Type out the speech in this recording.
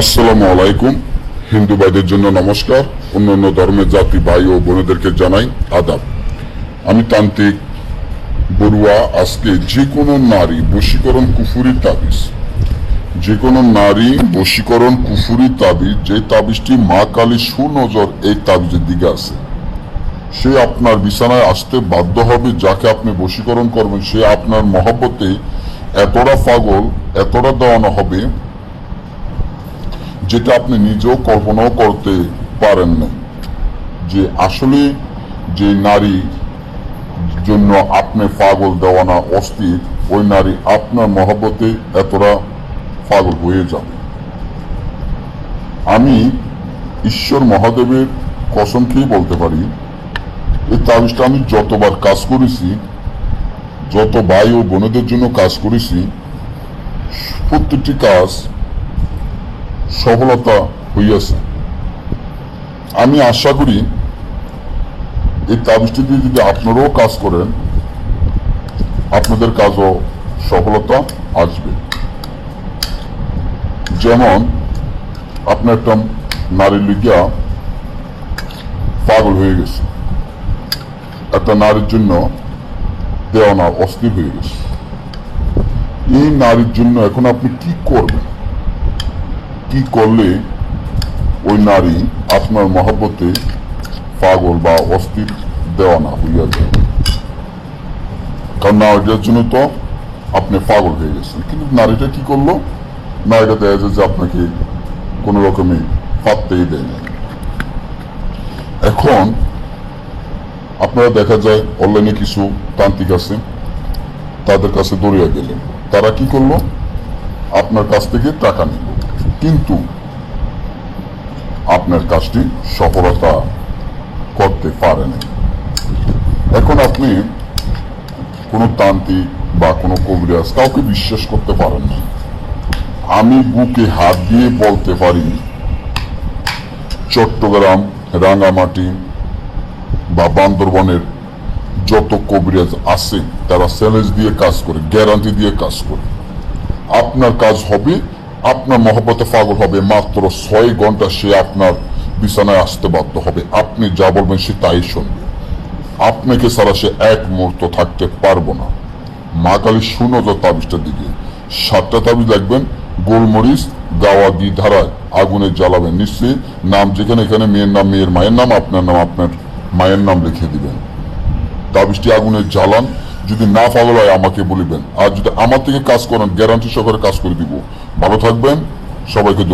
আসসালামু আলাইকুম। হিন্দু ভাইদের জন্য নমস্কার। অন্য অন্য ধর্মের জাতি ভাই ও বোনেদেরকে জানাই আদাব। আমি তান্ত্রিক বড়ুয়া, আজকে যে কোনো নারী বশীকরণ কুফুরি তাবিজ। যে কোনো নারী বশীকরণ কুফুরি তাবিজ, যে তাবিজটি মা কালী সুনজর এই তাবিজের দিকে আছে। সে আপনার বিছানায় আসতে বাধ্য হবে, যাকে আপনি বশীকরণ করবেন। সে আপনার মহব্বতে এতটা পাগল, এতটা দেওয়ানো হবে যেটা আপনি নিজেও কল্পনাও করতে পারেন না যে আসলে যে নারী জন্য আপনি পাগল দেওয়ানা অস্থির, ওই নারী আপনার মহব্বতে এতটা পাগল হয়ে যাবে। আমি ঈশ্বর মহাদেবের কসম খেয়ে বলতে পারি এই তাবিজটা আমি যতবার কাজ করেছি, যত ভাই ও বোনেদের জন্য কাজ করেছি, প্রত্যেকটি কাজ সফলতা হইয়াছে। আমি আশা করি এই তাবিজটি দিয়ে যদি আপনারাও কাজ করেন, আপনাদের কাজও সফলতা আসবে। যেমন আপনার একটা নারীর লিগিয়া পাগল হয়ে গেছে। একটা নারীর জন্য দেওয়ানা অস্থির হয়ে গেছে। এই নারীর জন্য এখন আপনি কি করবেন? কি করলে ওই নারী আপনার মহব্বতে পাগল বা অস্থির দেওয়ানা হইয়া যায়? কারণ নারীটার জন্য তো আপনি পাগল হয়ে গেছেন। কিন্তু নারীটা কি করল? নারীটা দেখা যায় যে আপনাকে কোনো রকমে পাততেই দেয় না এখন আপনারা দেখা যায় অনলাইনে কিছু তান্ত্রিক আছে, তাদের কাছে দৌড়িয়া গেলেন। তারা কি করল? আপনার কাছ থেকে টাকা নিল। কিন্তু আপনার কাজটি সফলতা করতে পারেনি। এখন আপনি কোনো তান্ত্রিক বা কোনো কবিরাজ কাউকে বিশ্বাস করতে পারেন না। আমি বুকে হাত দিয়ে বলতে পারি, চট্টগ্রাম, রাঙামাটি বা বান্দরবনের যত কবিরাজ আছে, তারা চ্যালেঞ্জ দিয়ে কাজ করে গ্যারান্টি দিয়ে কাজ করে। আপনার কাজ হবে আপনার মহব্বতে পাগল হবে, মাত্র ছয় ঘণ্টা সে আপনার বিছানায় আসতে বাধ্য হবে। আপনি যা বলবেন সে তাই শুনবে। আপনাকে ছাড়া সে এক মুহূর্ত থাকতে পারব না। মা কালী সুনজর তাবিজটার দিকে। সাতটা তাবিজ লাগবেন, গোলমরিচ, গাওয়া দি ধারায় আগুনে জ্বালাবেন নিশ্চয়ই। নাম যেখানে এখানে মেয়ের নাম, মেয়ের মায়ের নাম, আপনার নাম, আপনার মায়ের নাম লিখে দিবেন। তাবিজটি আগুনে জ্বালান যদি না ভালো হয়, আমাকে বলিবেন। আর যদি আমার থেকে কাজ করেন গ্যারান্টি সহকারে কাজ করে দিব। ভালো থাকবেন। সবাইকে